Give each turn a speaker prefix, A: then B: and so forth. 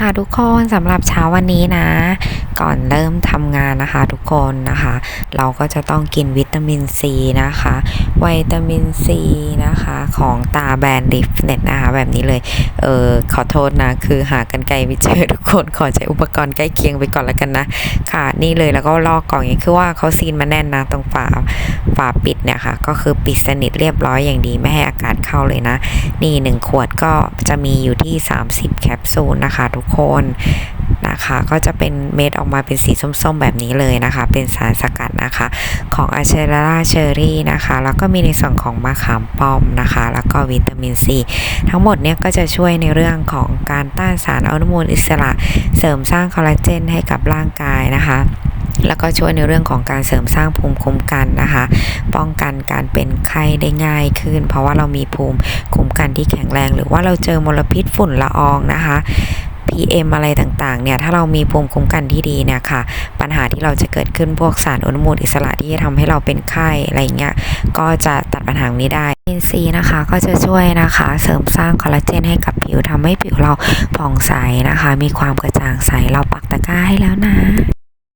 A: ค่ะทุกคนสำหรับเช้าวันนี้นะ ก่อนเริ่มทำงานนะคะทุกคนนะคะ เราก็จะต้องกินวิตามินซีนะคะ วิตามินซีนะคะของตาแบรนด์ลิฟเน็ตนะคะแบบนี้เลย เออขอโทษนะ คือหากันไกลไม่เจอทุกคน ขอใช้อุปกรณ์ใกล้เคียงไปก่อนแล้วกันนะ ค่ะ นี่เลยแล้วก็ลอกกล่องอย่างนี้คือว่าเขาซีนมาแน่นนะตรงฝาฝาปิดเนี่ยค่ะ ก็คือปิดสนิทเรียบร้อยอย่างดีไม่ให้อากาศเข้าเลยนะ นี่หนึ่งขวดก็จะมีอยู่ที่ 30 แคปซูลนะคะทุกคน นะคะ ก็จะเป็นเม็ดออกมาเป็นสีส้มๆแบบนี้เลยนะคะ เป็นสารสกัดนะคะ ของอะเชราเชอรี่นะคะ แล้วก็มีในส่วนของมะขามป้อมนะคะ แล้วก็วิตามินซีทั้งหมดเนี่ยก็จะช่วยในเรื่องของการต้านสารอนุมูลอิสระเสริมสร้างคอลลาเจนให้กับร่างกายนะคะแล้วก็ช่วยในเรื่องของการเสริมสร้างภูมิคุ้มกันนะคะ ป้องกันการเป็นไข้ได้ง่ายขึ้น เพราะว่าเรามีภูมิคุ้มกันที่แข็งแรง หรือว่าเราเจอมลพิษฝุ่นละอองนะคะ PM อะไรต่างๆเนี่ยถ้าเรามีภูมิคุ้มกันที่ดีเนี่ยค่ะ ปัญหาที่เราจะเกิดขึ้นพวกสารอนุมูลอิสระที่จะทำให้เราเป็นไข้อะไรเงี้ยก็จะตัดปัญหานี้ได้วินซีนะคะก็จะช่วยนะคะ เสริมสร้างคอลลาเจนให้กับผิวทำให้ผิวเราผ่องใสนะคะ มีความกระจ่างใสเราปักตะกร้าให้แล้วนะ